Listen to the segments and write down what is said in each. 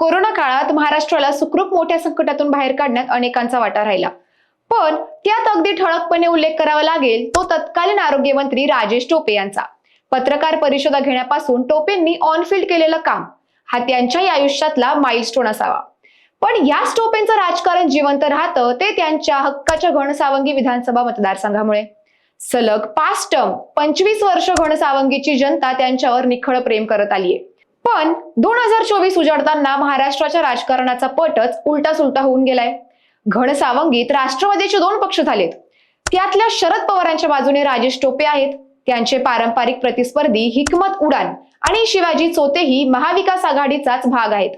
Corona काळात महाराष्ट्राला सुखरूप मोठ्या संकटातून बाहेर काढण्यात अनेकांचा वाटा राहिला. पण त्यात अगदी ठळकपणे उल्लेख करावा लागेल तो तत्कालीन आरोग्यमंत्री राजेश टोपे यांचा. पत्रकार परिषदा घेण्यापासून टोपेंनी ऑनफिल्ड केलेलं काम हा त्यांच्याही आयुष्यातला माइलस्टोन असावा. पण याच टोपेंचं राजकारण जिवंत राहतं ते त्यांच्या हक्काच्या घनसावंगी विधानसभा मतदारसंघामुळे. सलग पाच टर्म पंचवीस वर्ष घनसावंगीची जनता त्यांच्यावर निखळ प्रेम करत आलीये. पण दोन हजार चोवीस उजाडताना महाराष्ट्राच्या राजकारणाचा पटच उलटा सुलटा होऊन गेलाय. घनसावंगीत राष्ट्रवादीचे दोन पक्ष झालेत. त्यातल्या शरद पवारांच्या बाजूने राजेश टोपे आहेत. त्यांचे पारंपरिक प्रतिस्पर्धी हिकमत उडान आणि शिवाजी चोतेही महाविकास आघाडीचाच भाग आहेत.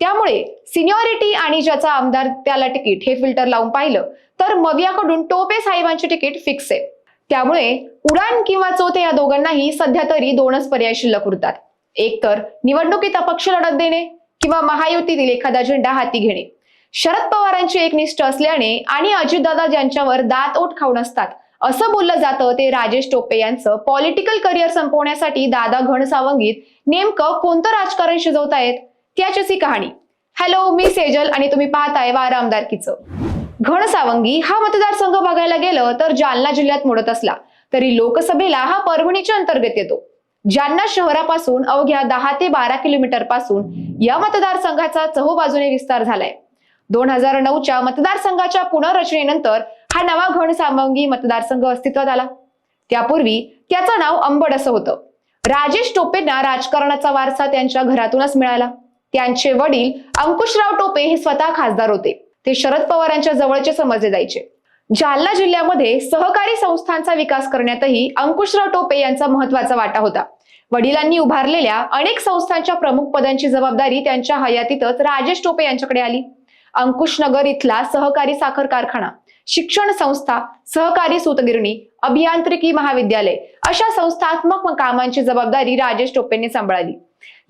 त्यामुळे सिनियॉरिटी आणि ज्याचा आमदार त्याला तिकीट हे फिल्टर लावून पाहिलं तर मवियाकडून टोपे साहेबांचे तिकीट फिक्स आहे. त्यामुळे उडान किंवा चोथे या दोघांनाही सध्या तरी दोनच पर्याय शिल्लक उरतात. एकतर निवडणुकीत अपक्ष लढत देणे किंवा महायुतीतील एखादा झेंडा हाती घेणे. शरद पवारांची एकनिष्ठ असल्याने आणि अजितदादा ज्यांच्यावर दात ओठ खाऊन असतात असं बोललं जातं ते राजेश टोपे यांचं पॉलिटिकल करिअर संपवण्यासाठी दादा घनसावंगीत नेमकं कोणतं राजकारण शिजवतायत त्याचीच ही कहाणी. हॅलो मी सेजल आणि तुम्ही पाहताय वारा आमदारकीचं. घनसावंगी हा मतदारसंघ बघायला गेलं तर जालना जिल्ह्यात मोडत असला तरी लोकसभेला हा परभणीच्या अंतर्गत येतो. जालना शहरापासून अवघ्या दहा ते बारा किलोमीटरपासून या मतदारसंघाचा चहूबाजूने विस्तार झालाय. दोन हजार नऊच्या मतदारसंघाच्या पुनर्रचनेनंतर हा नवा घनसावंगी मतदारसंघ अस्तित्वात आला. त्यापूर्वी त्याचं नाव अंबड असं होतं. राजेश टोपेंना राजकारणाचा वारसा त्यांच्या घरातूनच मिळाला. त्यांचे वडील अंकुशराव टोपे हे स्वतः खासदार होते. ते शरद पवारांच्या जवळचे समजले जायचे. जालना जिल्ह्यामध्ये सहकारी संस्थांचा विकास करण्यातही अंकुशराव टोपे यांचा महत्त्वाचा वाटा होता. वडिलांनी उभारलेल्या अनेक संस्थांच्या प्रमुख पदांची जबाबदारी त्यांच्या हयातीतच राजेश टोपे यांच्याकडे आली. अंकुशनगर इथला सहकारी साखर कारखाना शिक्षण संस्था सहकारी सूतगिरणी अभियांत्रिकी महाविद्यालय अशा संस्थात्मक कामांची जबाबदारी राजेश टोपेंनी सांभाळली.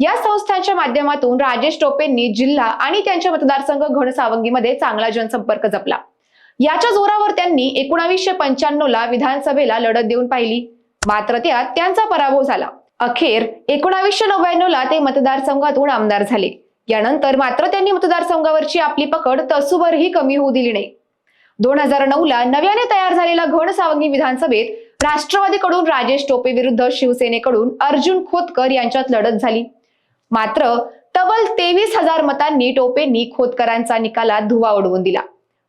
या संस्थांच्या माध्यमातून राजेश टोपेंनी जिल्हा आणि त्यांच्या मतदारसंघ घनसावंगीमध्ये चांगला जनसंपर्क जपला. याच्या जोरावर त्यांनी एकोणावीसशे पंच्याण्णव ला विधानसभेला लढत देऊन पाहिली. मात्र त्यात त्यांचा पराभव झाला. अखेर एकोणावीसशे नव्याण्णव ला ते मतदारसंघातून आमदार झाले. यानंतर मात्र त्यांनी मतदारसंघावरची आपली पकड तसूभरही कमी होऊ दिली नाही. दोन हजार नऊ ला नव्याने तयार झालेल्या घनसावंगी विधानसभेत राष्ट्रवादीकडून राजेश टोपे विरुद्ध शिवसेनेकडून अर्जुन खोतकर यांच्यात लढत झाली. मात्र तब्बल तेवीस हजार मतांनी टोपेंनी खोतकरांचा निकालात धुवा उडवून दिला.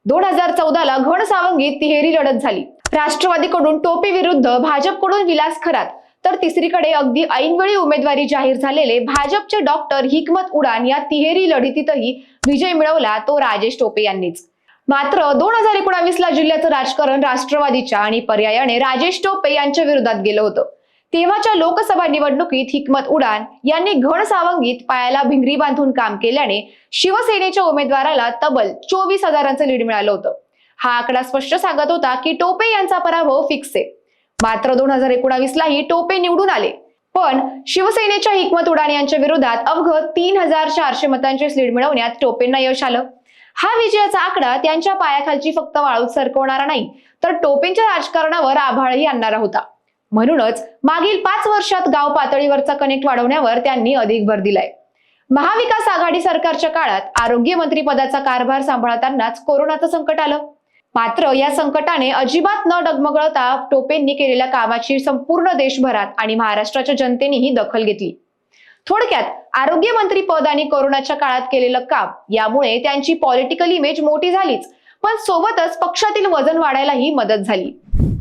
दोन हजार चौदाला घनसावंगीत तिहेरी लढत झाली. राष्ट्रवादीकडून टोपे विरुद्ध भाजपकडून विलास खरात तर तिसरीकडे अगदी ऐनवेळी उमेदवारी जाहीर झालेले भाजपचे डॉक्टर हिकमत उडान या तिहेरी लढतीतही विजय मिळवला तो राजेश टोपे यांनीच. मात्र दोन हजार एकोणावीस ला जिल्ह्याचं राजकारण राष्ट्रवादीच्या आणि पर्यायाने राजेश टोपे यांच्या विरोधात गेलं होतं. तेव्हाच्या लोकसभा निवडणुकीत हिकमत उडान यांनी घड सावंगीत पायाला भिंगरी बांधून काम केल्याने शिवसेनेच्या उमेदवाराला तब्बल चोवीस हजारांचं लीड मिळालं होतं. हा आकडा स्पष्ट सांगत होता की टोपे यांचा पराभव फिक्स आहे. मात्र दोन हजार एकोणावीसलाही टोपे निवडून आले. पण शिवसेनेच्या हिकमत उडाण यांच्या विरोधात अवघ तीन हजार चारशे मतांची स्लीड मिळवण्यात टोपेंना यश आलं. हा विजयाचा आकडा त्यांच्या पायाखालची फक्त वाळूत सरकवणारा नाही तर टोपेंच्या राजकारणावर आभाळही आणणारा होता. म्हणूनच मागील पाच वर्षात गाव पातळीवरचा कनेक्ट वाढवण्यावर त्यांनी अधिक भर दिलाय. महाविकास आघाडी सरकारच्या काळात आरोग्य मंत्री पदाचा कारभार सांभाळतानाच कोरोनाचं संकट आलं. मात्र या संकटाने अजिबात न डगमगळता टोपेंनी केलेल्या कामाची संपूर्ण देशभरात आणि महाराष्ट्राच्या जनतेनेही दखल घेतली. थोडक्यात आरोग्य मंत्री पद आणि कोरोनाच्या काळात केलेलं काम यामुळे त्यांची पॉलिटिकल इमेज मोठी झालीच पण सोबतच पक्षातील वजन वाढायलाही मदत झाली.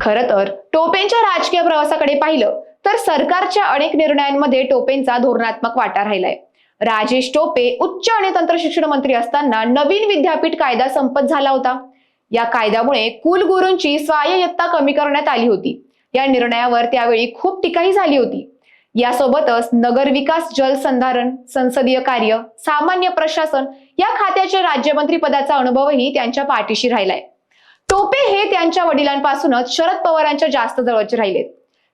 खर तर टोपेंच्या राजकीय प्रवासाकडे पाहिलं तर सरकारच्या अनेक निर्णयांमध्ये टोपेंचा धोरणात्मक वाटा राहिलाय. राजेश टोपे उच्च आणि तंत्र शिक्षण मंत्री असताना नवीन विद्यापीठ कायदा संपत झाला होता. या कायद्यामुळे कुलगुरूंची स्वायत्ता कमी करण्यात आली होती. या निर्णयावर त्यावेळी खूप टीकाही झाली होती. यासोबतच नगर विकास जलसंधारण संसदीय कार्य सामान्य प्रशासन या खात्याचे राज्यमंत्री पदाचा अनुभवही त्यांच्या पाठीशी राहिलाय. टोपे हे त्यांच्या वडिलांपासूनच शरद पवारांच्या जास्त जवळचे राहिलेत.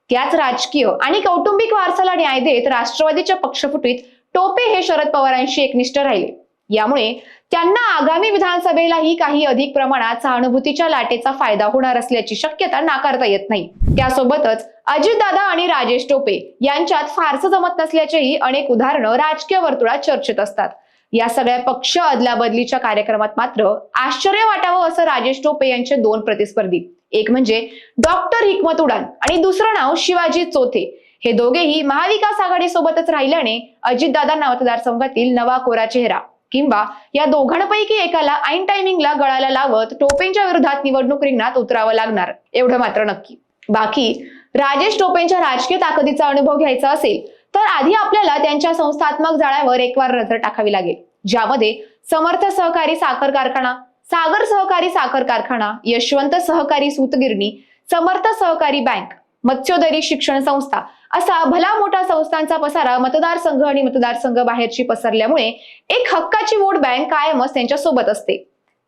त्याच राजकीय आणि कौटुंबिक वारसाला न्याय देत राष्ट्रवादीच्या पक्षफुटीत टोपे हे शरद पवारांशी एकनिष्ठ राहिले. यामुळे त्यांना आगामी विधानसभेलाही काही अधिक प्रमाणात सहानुभूतीच्या लाटेचा फायदा होणार असल्याची शक्यता नाकारता येत नाही. त्यासोबतच अजितदादा आणि राजेश टोपे यांच्यात फारसं जमत नसल्याचेही अनेक उदाहरणं राजकीय वर्तुळात चर्चेत असतात. या सगळ्या पक्ष अदलाबदलीच्या कार्यक्रमात मात्र आश्चर्य वाटावं असं राजेश टोपे यांचे दोन प्रतिस्पर्धी. एक म्हणजे डॉक्टर हिकमत उडान आणि दुसरं नाव शिवाजी चोथे. हे दोघेही महाविकास आघाडीसोबतच राहिल्याने अजितदादांना मतदारसंघातील नवा कोरा चेहरा. किंवा या दोघांपैकी एकाला ऐन टायमिंगला गळाला लावत टोपेंच्या विरोधात निवडणूक रिंगणात उतरावं लागणार. एवढं मात्र नक्की. बाकी राजेश टोपेंच्या राजकीय ताकदीचा अनुभव घ्यायचा असेल तर आधी आपल्याला त्यांच्या संस्थात्मक जाळ्यावर एक वार नजर टाकावी लागेल ज्यामध्ये समर्थ सहकारी साखर कारखाना सागर सहकारी साखर कारखाना यशवंत सहकारी सूतगिरणी समर्थ सहकारी बँक मत्स्योदरी शिक्षण संस्था असा भला मोठा संस्थांचा पसारा मतदारसंघ आणि मतदारसंघ बाहेरची पसरल्यामुळे एक हक्काची वोट बँक कायमच त्यांच्यासोबत असते.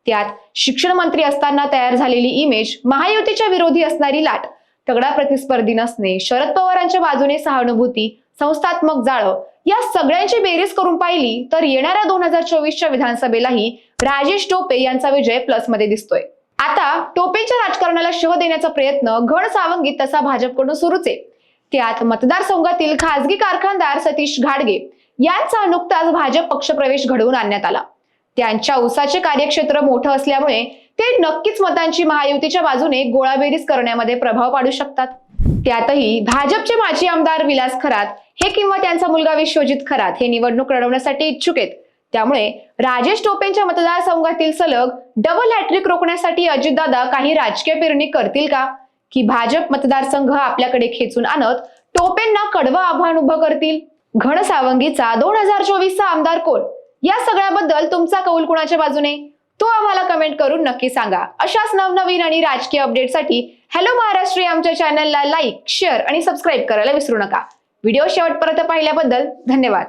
त्यात शिक्षण मंत्री असताना तयार झालेली इमेज महायुतीच्या विरोधी असणारी लाट. तगडा प्रतिस्पर्धी नसणे शरद पवारांच्या बाजूने सहानुभूती संस्थात्मक जाळं या सगळ्यांची बेरीज करून पाहिली तर येणाऱ्या दोन हजार चोवीसच्या विधानसभेलाही राजेश टोपे यांचा विजय प्लसमध्ये दिसतोय. आता टोपेच्या राजकारणाला शिव देण्याचा प्रयत्न घड सावंगीत तसा भाजपकडून सुरूच आहे. त्यात मतदारसंघातील खासगी कारखानदार सतीश घाडगे यांचा नुकताच भाजप पक्षप्रवेश घडवून आणण्यात आला. त्यांच्या उसाचे कार्यक्षेत्र मोठं असल्यामुळे ते नक्कीच मतांची महायुतीच्या बाजूने गोळाबेरीज करण्यामध्ये प्रभाव पाडू शकतात. त्यातही भाजपचे माजी आमदार विलास खरात हे किंवा त्यांचा मुलगा विश्वजित खरात हे निवडणूक लढवण्यासाठी इच्छुक आहेत. त्यामुळे राजेश टोपेंच्या मतदारसंघातील सलग डबल हॅट्रिक रोखण्यासाठी अजितदादा काही राजकीय पेरणी करतील का? की भाजप मतदारसंघ आपल्याकडे खेचून आणत टोपेंना कडवं आव्हान उभं करतील? घन सावंगीचा दोन हजार चोवीसचा आमदार कोण? या सगळ्याबद्दल तुमचा कौल कुणाच्या बाजूने? तो आम्हाला कमेंट करून नक्की सांगा. अशाच नवनवीन आणि राजकीय अपडेटसाठी हॅलो महाराष्ट्र आमच्या चॅनलला लाईक शेअर आणि सबस्क्राईब करायला विसरू नका. व्हिडिओ शेवटपर्यंत पाहिल्याबद्दल धन्यवाद.